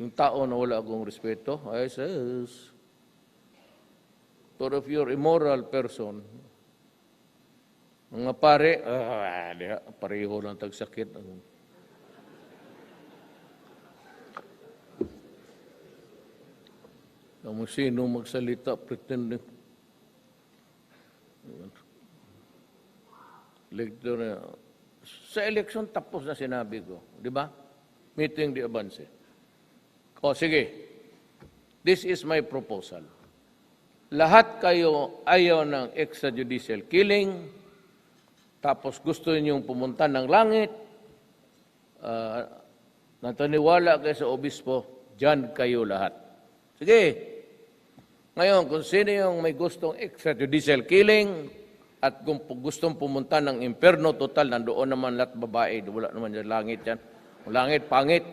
Yung tao na wala akong respeto, I says, but if you're immoral person, mga pare, ah, pareho lang tagsakit. Kung sino magsalita, pretending. Lecture na. Sa election, tapos na sinabi ko. Di ba? Meeting di avance. O, sige. This is my proposal. Lahat kayo ayaw ng extrajudicial killing, tapos gusto ninyong pumunta ng langit, uh, nataniwala kayo sa obispo, dyan kayo lahat. Sige. Ngayon, kung sino yung may gustong extrajudicial killing at kung gustong pumunta ng imperno total, nandoon naman lahat babae, wala naman dyan langit yan. Ang langit, pangit.